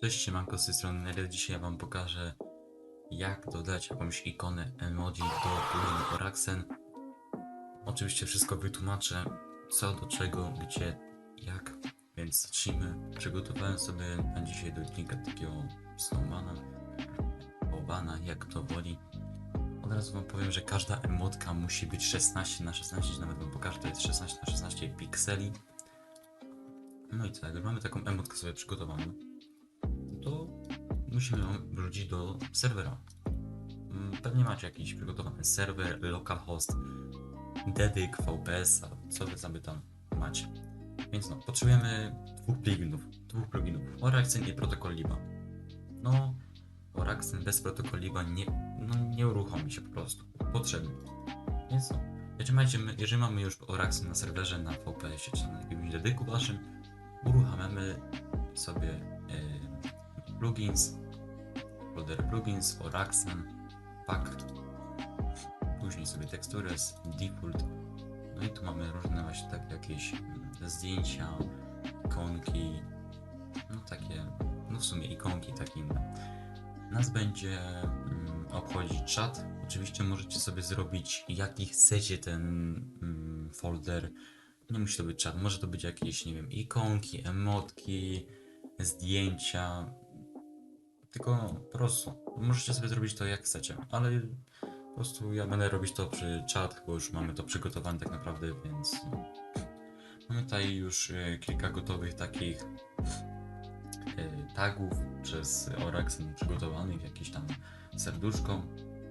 Cześć, siemanko, z tej strony Nery. Dzisiaj wam pokażę jak dodać jakąś ikonę emoji do pluginu Oraxen. Oczywiście wszystko wytłumaczę, co do czego, gdzie, jak. Więc zacznijmy. Przygotowałem sobie na dzisiaj do odcinka takiego snowmana, bobana, jak to woli. Od razu wam powiem, że każda emotka musi być 16 na 16 nawet wam pokażę, to jest 16 na 16 pikseli. No i już mamy taką emotkę sobie przygotowaną, to musimy ją wrzucić do serwera. Mm, Pewnie macie jakiś przygotowany serwer, localhost, dedyk, VPS, co wy sobie tam macie. Więc no, potrzebujemy dwóch pluginów, dwóch pluginów, Oraxen i protokol Liba. No, Oraxen bez protokol Liba nie, no, nie uruchomi się po prostu, potrzebny. Więc no, jeżeli, macie, jeżeli mamy już Oraxen na serwerze, na VPS czy na jakimś dedyku waszym, uruchamiamy sobie e, plugins, folder plugins, Oraxen, pack, później sobie textures, default, no i tu mamy różne właśnie tak jakieś mm, zdjęcia, ikonki, no takie, no w sumie ikonki takie inne. Nas będzie mm, obchodzić czat. Oczywiście możecie sobie zrobić jaki chcecie ten mm, folder. Nie musi to być czat, może to być jakieś, nie wiem, ikonki, emotki, zdjęcia. Tylko po prostu. Możecie sobie zrobić to jak chcecie, ale po prostu ja będę robić to przy czat, bo już mamy to przygotowane tak naprawdę, więc no. mamy tutaj już e, kilka gotowych takich e, tagów przez Oraxen przygotowanych, jakieś tam serduszko,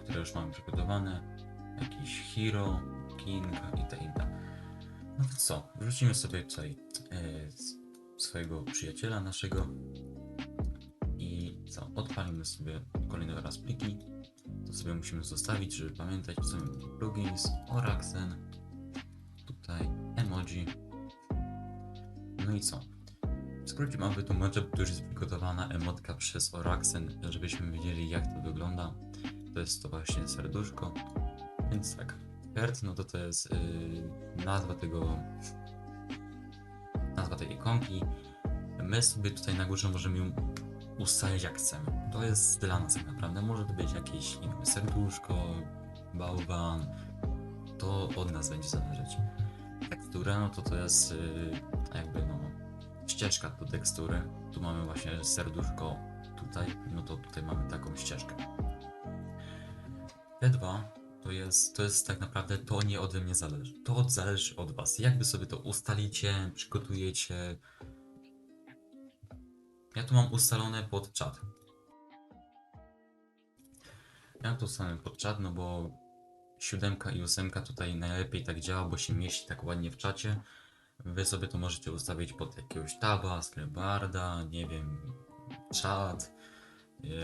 które już mamy przygotowane, jakiś hero, king i te inne. No to co, wrzucimy sobie tutaj e, swojego przyjaciela naszego odpalimy sobie kolejny raz pliki. To sobie musimy zostawić, żeby pamiętać, co mamy plugins, Oraxen, tutaj emoji. No i co? W skrócie mam wytłumaczyć, tu już jest przygotowana emotka przez Oraxen, żebyśmy wiedzieli jak to wygląda. To jest to właśnie serduszko. Więc tak, Hert, no to to jest yy, nazwa tego, nazwa tej ikonki. My sobie tutaj na górze możemy ją ustalić jak chcemy. To jest dla nas tak naprawdę. Może to być jakieś nie serduszko, bałwan. To od nas będzie zależeć. Tekstura, no to to jest yy, jakby no ścieżka do tekstury. Tu mamy właśnie serduszko tutaj, no to tutaj mamy taką ścieżkę. Te dwa to jest, to jest tak naprawdę to nie ode mnie zależy. To zależy od was. Jakby sobie to ustalicie, przygotujecie. Ja tu mam ustalone pod czat. Ja to ustalone pod czat, no bo siódemka i ósemka tutaj najlepiej tak działa, bo się mieści tak ładnie w czacie. Wy sobie to możecie ustawić pod jakiegoś taba, sklebarda, nie wiem, czat,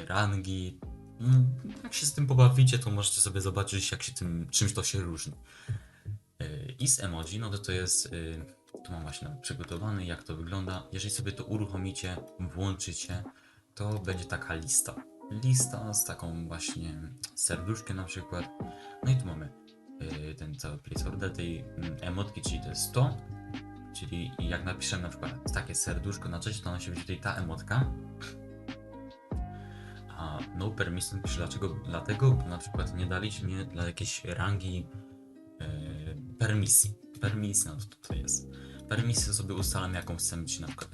rangi. Mm, Jak się z tym pobawicie, to możecie sobie zobaczyć, jak się tym, czymś to się różni. I z emoji, no to to jest, y, tu mam właśnie przygotowany, jak to wygląda. Jeżeli sobie to uruchomicie, włączycie, to będzie taka lista. Lista z taką właśnie serduszkiem na przykład. No i tu mamy y, ten cały placeholder tej mm, emotki, czyli to jest to, Czyli jak napiszę na przykład takie serduszko na czacie, to ona się wyświetli ta emotka. A no permission pisze dlaczego? Dlatego, na przykład nie daliśmy dla jakiejś rangi e, permisji. Permisja, no to to jest. Permisję sobie ustalam jaką chcemy, czyli na przykład.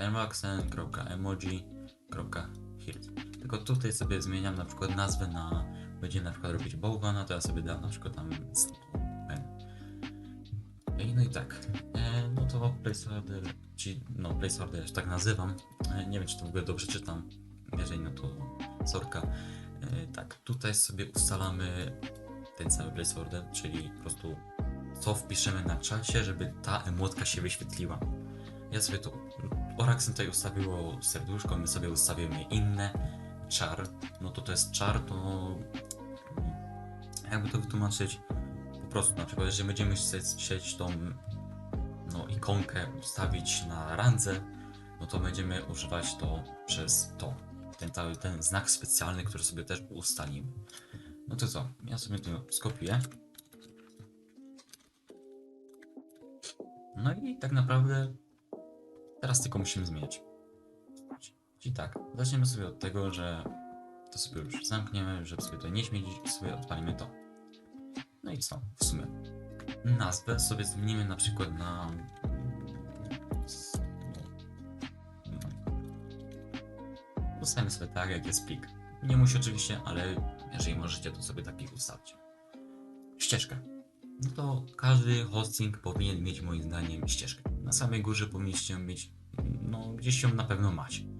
Tutaj sobie zmieniam na przykład nazwę na, będzie na przykład robić bałwana, to ja sobie dam na przykład tam N. I no i tak, e, no to placeholder, czyli no placeholder, ja się tak nazywam, e, nie wiem czy to w ogóle dobrze czytam, jeżeli no to sorka. E, tak, tutaj sobie ustalamy ten cały placeholder, czyli po prostu co wpiszemy na czacie, żeby ta emotka się wyświetliła. Ja sobie to, Oraxen tutaj ustawiło serduszko, my sobie ustawimy inne, char, no to to jest char, to jakby to wytłumaczyć, po prostu na przykład, jeżeli będziemy chcieć, tą no, ikonkę ustawić na randze, no to będziemy używać to przez to. Ten, cały, ten znak specjalny, który sobie też ustalimy. No to co? Ja sobie to skopiuję. No i tak naprawdę teraz tylko musimy zmieniać. Czyli tak, zaczniemy sobie od tego, że to sobie już zamkniemy, żeby sobie to nie śmiedzić i sobie odpalimy to. No i co, w sumie. Nazwę sobie zmienimy na przykład na... No. Ustawimy sobie tak, jak jest plik. Nie musi oczywiście, ale jeżeli możecie, to sobie taki ustawić. Ścieżkę. No to każdy hosting powinien mieć moim zdaniem ścieżkę. Na samej górze powinniście mieć, no gdzieś ją na pewno macie.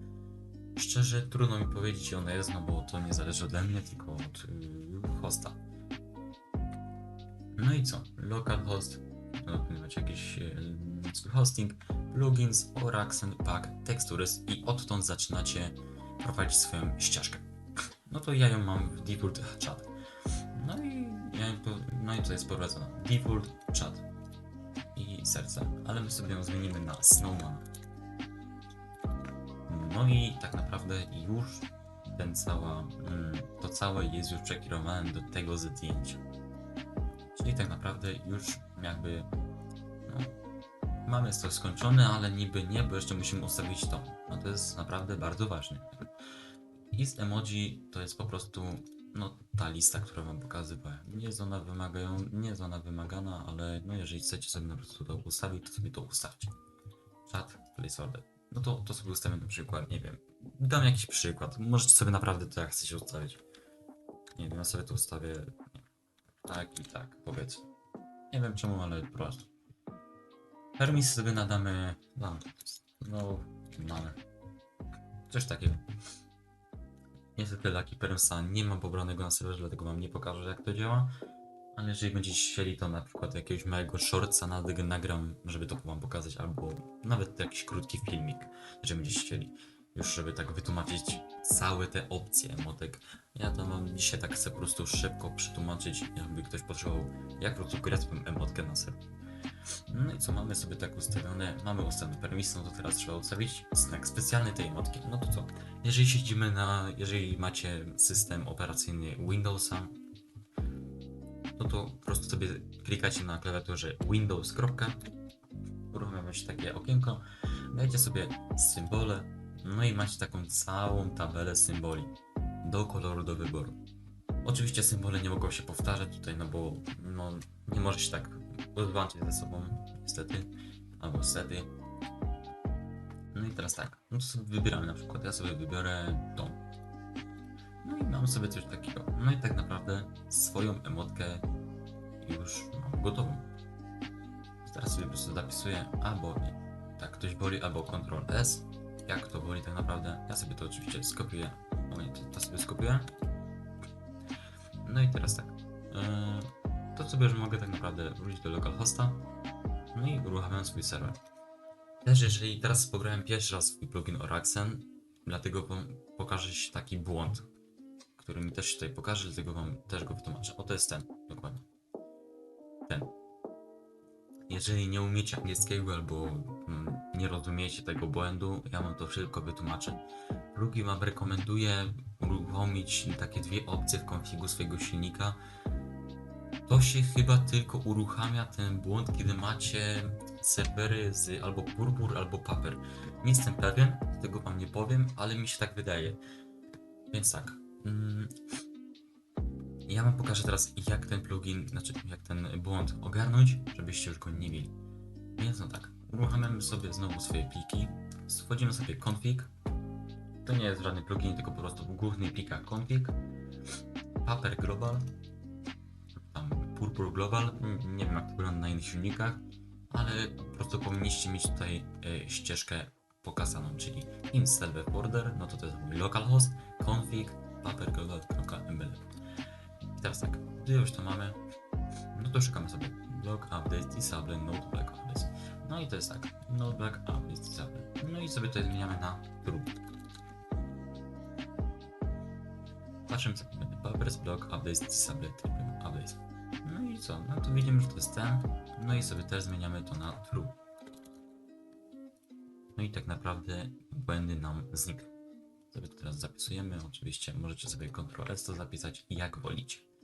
Szczerze trudno mi powiedzieć, ona jest, no bo to nie zależy ode mnie, tylko od yy, hosta. No i co? No, powinien mieć jakiś yy, hosting, plugins, Oraxen, Pack, Textures i odtąd zaczynacie prowadzić swoją ścieżkę. No to ja ją mam w default chat. No i, ja, no i to jest prowadzone. Default chat i serce, ale my sobie ją zmienimy na Snowman. No i tak naprawdę już ten cała, mm, to całe jest już przekierowane do tego zdjęcia. Czyli tak naprawdę już jakby no, mamy to skończone, ale niby nie, bo jeszcze musimy ustawić to. No to jest naprawdę bardzo ważne. List emoji to jest po prostu no, ta lista, którą wam pokazywałem. Nie jest ona wymagają, nie jest ona wymagana, ale no jeżeli chcecie sobie na prostu to ustawić, to sobie to ustawcie. Chat, placeholder. No to, to sobie ustawię na przykład, nie wiem. Dam jakiś przykład. Możecie sobie naprawdę to jak chcecie ustawić. Nie wiem, ja sobie to ustawię tak i tak, powiedzmy. Nie wiem czemu, ale po prostu. Hermis sobie nadamy. No, no mamy. Coś takiego. Niestety Lucky Permsa nie mam pobranego na serwerze, dlatego wam nie pokażę jak to działa. Ale jeżeli będziecie chcieli, to na przykład jakiegoś małego shortsa nad- nagram, żeby to wam pokazać, albo nawet jakiś krótki filmik, jeżeli będziecie chcieli. Już żeby tak wytłumaczyć całe te opcje emotek. Ja to wam dzisiaj tak chcę po prostu szybko przetłumaczyć, jakby ktoś potrzebował, jak po prostu grać emotkę na serwer. No i co, mamy sobie tak ustawione, mamy ustawione permisy, no to teraz trzeba ustawić znak specjalny tej emotki. No to co, jeżeli siedzimy na, jeżeli macie system operacyjny Windowsa, no to po prostu sobie klikacie na klawiaturze Windows. Uruchamia się takie okienko, dajcie sobie symbole, no i macie taką całą tabelę symboli do koloru do wyboru. Oczywiście symbole nie mogą się powtarzać tutaj, no bo no, nie może się tak rozłączyć ze sobą, niestety, albo stety. No i teraz tak, no to sobie wybieramy na przykład, ja sobie wybiorę tą. No i mam sobie coś takiego. No i tak naprawdę swoją emotkę już mam gotową. Teraz sobie po prostu zapisuję albo tak ktoś woli, albo Ctrl S. Jak to woli tak naprawdę. Ja sobie to oczywiście skopiuję. O nie, to, sobie skopiuję. No i teraz tak. Yy, to sobie już mogę tak naprawdę wrócić do localhosta. No i uruchamiam swój serwer. Też jeżeli teraz pobrałem pierwszy raz swój plugin Oraxen, dlatego wam pokaże się taki błąd, który mi też tutaj pokaże, dlatego wam też go wytłumaczę. Oto jest ten, dokładnie. Ten. Jeżeli nie umiecie angielskiego albo mm, nie rozumiecie tego błędu, ja wam to wszystko wytłumaczę. Plugin wam rekomenduje uruchomić takie dwie opcje w konfigu swojego silnika. To się chyba tylko uruchamia ten błąd, kiedy macie serwery z albo Purpur, albo Paper. Nie jestem pewien, tego wam nie powiem, ale mi się tak wydaje. Więc tak. Mm, ja wam pokażę teraz, jak ten plugin, znaczy jak ten błąd ogarnąć, żebyście już go nie mieli. Więc no tak, uruchamiamy sobie znowu swoje pliki, wchodzimy sobie config. To nie jest żadny plugin, tylko po prostu w głównych plikach config, Paper Global, tam Purpur Global, nie wiem jak to wygląda na innych silnikach, ale po prostu powinniście mieć tutaj e, ścieżkę pokazaną, czyli install web order, no to to jest mój localhost, config, paperglobal.ml. I teraz tak, gdy już to mamy, no to szukamy sobie block update, disable, node black update. No i to jest tak, node black update, disable. No i sobie to zmieniamy na true. Patrzymy sobie, będzie papers, block update, disable, update. No i co, no to widzimy, że to jest ten, no i sobie też zmieniamy to na true. No i tak naprawdę błędy nam znikną. Sobie to teraz zapisujemy. Oczywiście możecie sobie Ctrl S to zapisać jak wolicie.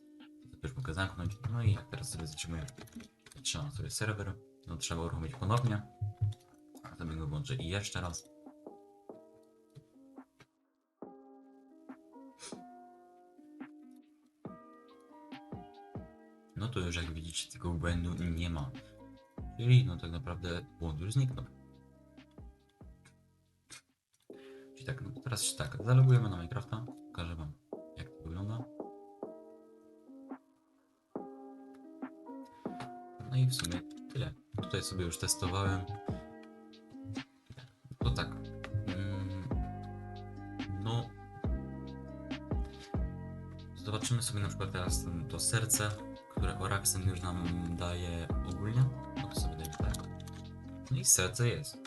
Już mogę zamknąć. No i jak teraz sobie zatrzymuję, trzymam sobie serwer. No trzeba uruchomić ponownie. Potem go włączę i jeszcze raz. No to już jak widzicie tego błędu nie ma. Czyli no tak naprawdę błąd już zniknął. Czyli tak, no teraz tak, zalogujemy na Minecrafta. Sobie już testowałem. To tak. mm, No. Zobaczymy sobie na przykład teraz to serce, które Oraxen już nam daje ogólnie. No to sobie dajmy tak. No i serce jest.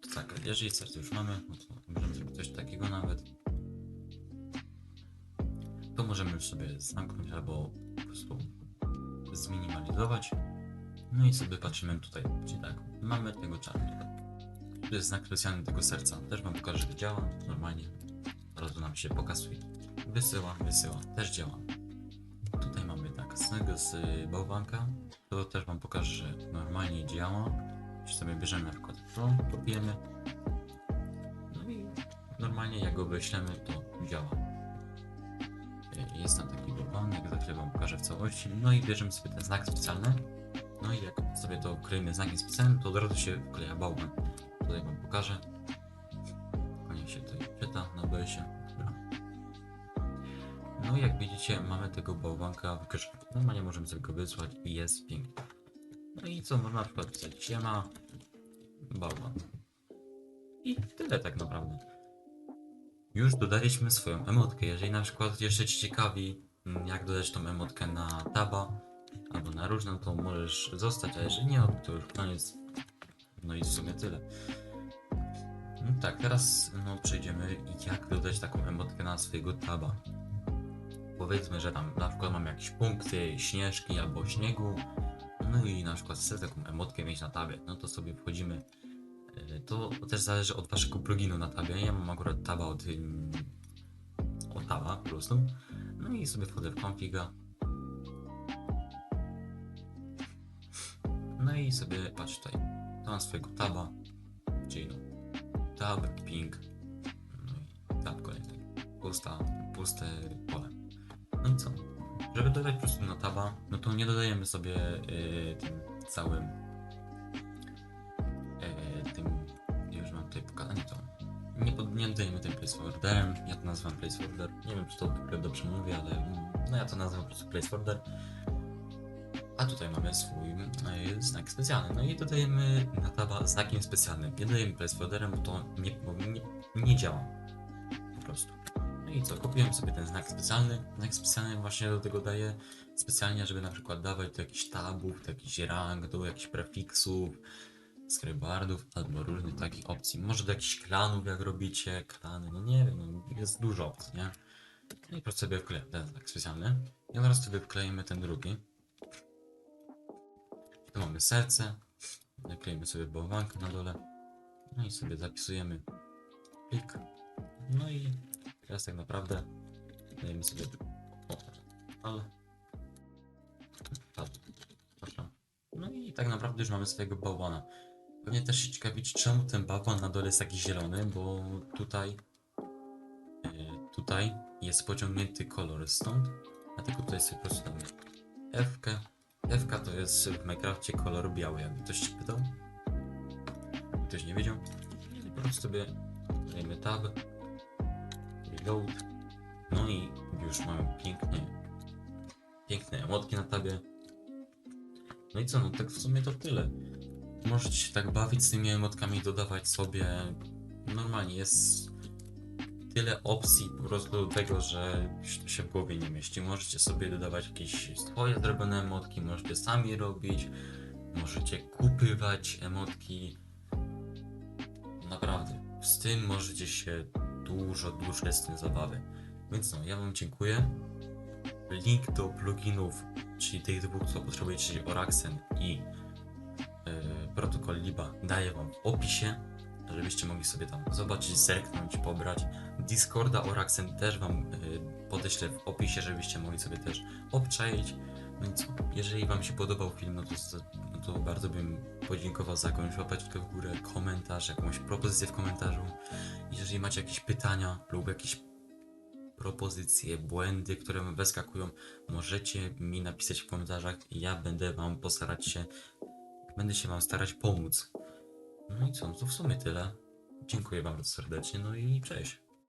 To tak, jeżeli serce już mamy, no to możemy zrobić coś takiego nawet. To możemy już sobie zamknąć albo po prostu zminimalizować. No i sobie patrzymy tutaj, czyli tak, mamy tego tutaj. Tu jest znak specjalny tego serca. Też wam pokażę, że działa normalnie. Zaraz nam się pokazuje. Wysyła, wysyła, też działa. Tutaj mamy tak, z tego z bałwanka. To też wam pokażę, że normalnie działa. Jeśli sobie bierzemy na przykład to, kopiemy. No i normalnie jak go wyślemy, to działa. Y, Jest tam taki bałwanek, za chwilę wam pokażę w całości. No i bierzemy sobie ten znak specjalny. No i jak sobie to wkleimy znakiem specjalnym, to od razu się wkleja bałwan. Tutaj wam pokażę. Konie się tutaj czyta na BS-ie. No i jak widzicie, mamy tego bałwanka w grze. Normalnie możemy sobie go wysłać i jest pięknie. No i co, można na przykład pisać siema, bałwan. I tyle tak naprawdę. Już dodaliśmy swoją emotkę. Jeżeli na przykład jeszcze Ci ciekawi, mm, jak dodać tą emotkę na taba albo na różną, to możesz zostać, a jeżeli nie, no to już koniec. No i w sumie tyle. No tak, teraz no, przejdziemy jak dodać taką emotkę na swojego taba. Powiedzmy, że tam na przykład mamy jakieś punkty, śnieżki albo śniegu. No i na przykład chcę taką emotkę mieć na tabie, no to sobie wchodzimy. E, To też zależy od waszego pluginu na tabie. Ja mam akurat taba od, ym, od taba po prostu. No i sobie wchodzę w configa. I sobie patrz tutaj. To mam swojego taba. Czyli no, tab, ping. No i tab kolejny. Pusta, puste pole. No i co? Żeby dodać po prostu na taba, no to nie dodajemy sobie y, tym całym y, tym, już mam tutaj pokazane to. Nie, pod, nie dodajemy tym placeholderem, ja to nazywam placeholder. Nie wiem czy to dobrze mówię, ale mm, no ja to nazywam po prostu placeholder. A tutaj mamy swój y, znak specjalny. No i dodajemy na taba znakiem specjalnym. Nie dodajemy placeholderem, bo to nie, nie, nie działa. Po prostu. No i co, kopiujemy sobie ten znak specjalny. Znak specjalny właśnie do tego daje specjalnie, żeby na przykład dawać do jakichś tabów, do jakichś rank, do jakichś prefiksów, skrybardów albo różnych takich opcji. Może do jakichś klanów, jak robicie klany, no nie wiem, no jest dużo opcji, nie? No i po prostu sobie wklejemy ten znak specjalny. I teraz sobie wklejemy ten drugi. Mamy serce. Naklejmy sobie bałwankę na dole. No i sobie zapisujemy plik. No i teraz tak naprawdę dajemy sobie ale tak. No i tak naprawdę już mamy swojego bałwana. Pewnie też się ciekawić, czemu ten bałwan na dole jest taki zielony, bo tutaj e, tutaj jest pociągnięty kolor stąd, dlatego tutaj sobie po prostu damy F. -kę. F to jest w Minecrafcie kolor biały, jakby ktoś się pytał. Jakby ktoś nie wiedział. I po prostu sobie dajemy tab, reload. No i już mamy pięknie, piękne emotki na tabie. No i co, no tak w sumie to tyle. Możecie się tak bawić z tymi emotkami, dodawać sobie. Normalnie jest tyle opcji po prostu do tego, że się w głowie nie mieści. Możecie sobie dodawać jakieś swoje zrobione emotki, możecie sami robić, możecie kupywać emotki. Naprawdę, z tym możecie się dużo, dużo z tym zabawy. Więc no, ja wam dziękuję. Link do pluginów, czyli tych dwóch, co potrzebujecie, czyli Oraxen i yy, protokol Liba, daję wam w opisie, żebyście mogli sobie tam zobaczyć, zerknąć, pobrać. Discorda Oraxen też wam yy, podeślę w opisie, żebyście mogli sobie też obczaić. No i co, jeżeli wam się podobał film, no to, no to bardzo bym podziękował za jakąś łapeczkę w górę, komentarz, jakąś propozycję w komentarzu. Jeżeli macie jakieś pytania lub jakieś propozycje, błędy, które wyskakują, możecie mi napisać w komentarzach i ja będę wam postarać się, będę się wam starać pomóc. No i co, no to w sumie tyle. Dziękuję wam bardzo serdecznie, no i cześć.